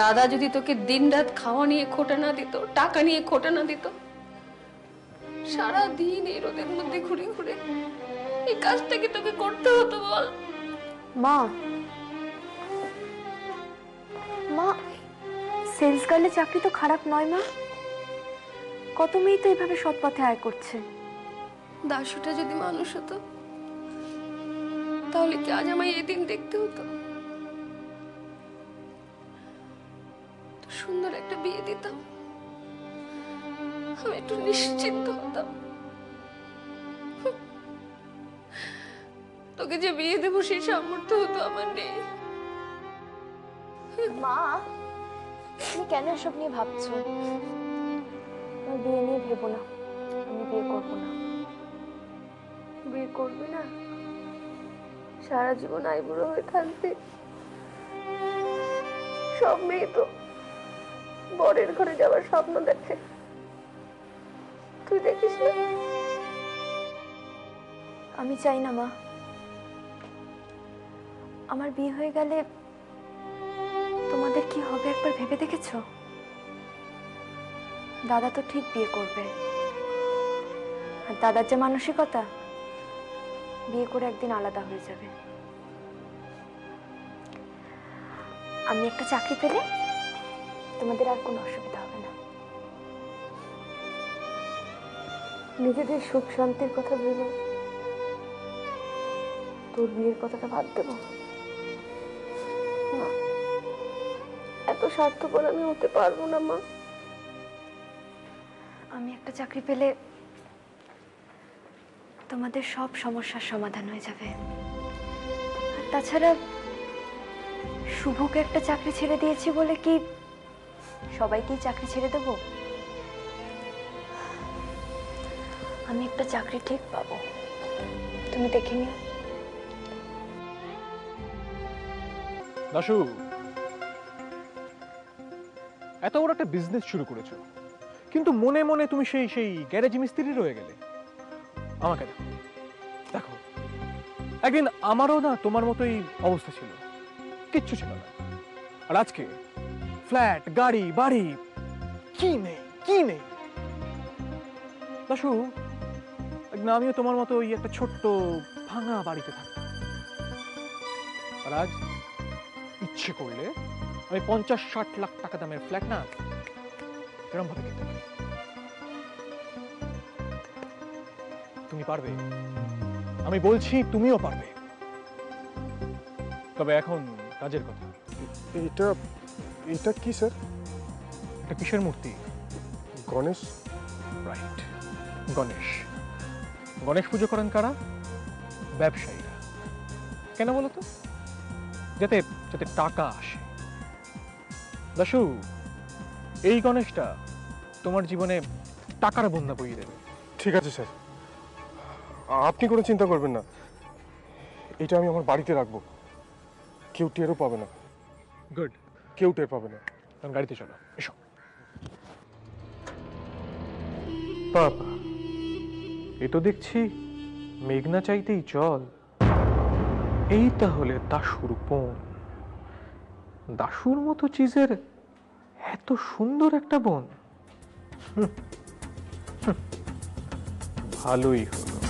দাদা যদি তোকে দিনরাত খাওয়া নিয়ে খোটা না দিত টাকা নিয়ে খোটা না দিত সারা দিন এই রোদের মধ্যে ঘুরে ঘুরে এই কাজটা কি তোকে করতে হতো বল। মা মা সেলস গার্লে চাকরি তো খারাপ নয় মা। কত মেয়ে তো এইভাবে সৎ পথে আয় করছে। দাসুটা যদি মানুষ হতো তাহলে কি আজ আমায় এই দিন দেখতে হতো? সুন্দর একটা বিয়ে দিতাম। আমি একটু নিশ্চিন্ত হতাম। তোকে যে বিয়ে দেবো সেই সামর্থ্য হতো আমার নেই। মা তুমি কেন এসব নিয়ে ভাবছ? আমি বিয়ে নিয়ে ভেবো না। আমি বিয়ে করব না। বিয়ে করবি না? সারা জীবন আইবুড়ো হয়ে থাকবি। সব মেয়ে তো বরের ঘরে যাওয়ার স্বপ্ন দেখে। তুই দেখিস না? আমি চাই না, মা। আমার বিয়ে হয়ে গেলে তোমাদের কি হবে একবার ভেবে দেখেছ? দাদা তো ঠিক বিয়ে করবে। আর দাদার যে মানসিকতা, বিয়ে করে একদিন আলাদা হয়ে যাবে। আমি একটা চাকরি পেলে তোমাদের আর কোনো অসুবিধা হবে না। নিজেদের সুখ শান্তির কথা ভেবে তোর বিয়ের কথাটা ভাব দেবো। এত স্বার্থপর আমি হতে পারব না, মা। আমি একটা চাকরি পেলে তোমাদের সব সমস্যার সমাধান হয়ে যাবে। তাছাড়া শুভকে একটা চাকরি ছেড়ে দিয়েছি বলে কি সবাইকেই চাকরি ছেড়ে দেব? আমি একটা চাকরি ঠিক পাবো। তুমি দেখে নিও। দাশু, এত বড় একটা বিজনেস শুরু করেছ। কিন্তু মনে মনে তুমি সেই সেই গ্যারেজ মিস্ত্রি রয়ে গেলে। আমাকে দেখো। দেখো। একদিন আমারও না তোমার মতোই অবস্থা ছিল। কিচ্ছু ছিল না। আর আজকে ফ্ল্যাট, গাড়ি, বাড়ি। কি নেই কি নেই? একদিন আমিও তোমার মতো ওই একটা ছোট্ট ভাঙা বাড়িতে থাকতাম। আর আজ ইচ্ছে করলে আমি পঞ্চাশ, ষাট লাখ টাকা দামের ফ্ল্যাট না এরম ভাবে কিনতে পারি। তুমি পারবে। আমি বলছি, তুমিও পারবে। তবে এখন কাজের কথা। এটা এটা কি স্যার? এটা কিসের মূর্তি? গণেশ। রাইট গণেশ। গণেশ পুজো করেন কারা? ব্যবসায়ীরা। কেন বলো তো? যাতে যাতে টাকা আসে। দাশু এই গণেশটা তোমার জীবনে টাকার বন্যা বইয়ে দেবে। ঠিক আছে স্যার। আপনি কোনো চিন্তা করবেন না। এটা আমি আমার বাড়িতে রাখব। কেউ টেরও পাবে না। গুড কেউ টের পাবে না। তখন গাড়িতে চলো। এসো। বাবা, এ তো দেখছি মেঘনা চাইতেই জল। এই তাহলে দাসুর বোন। দাসুর মতো চিজের এত সুন্দর একটা বোন। ভালোই হলো।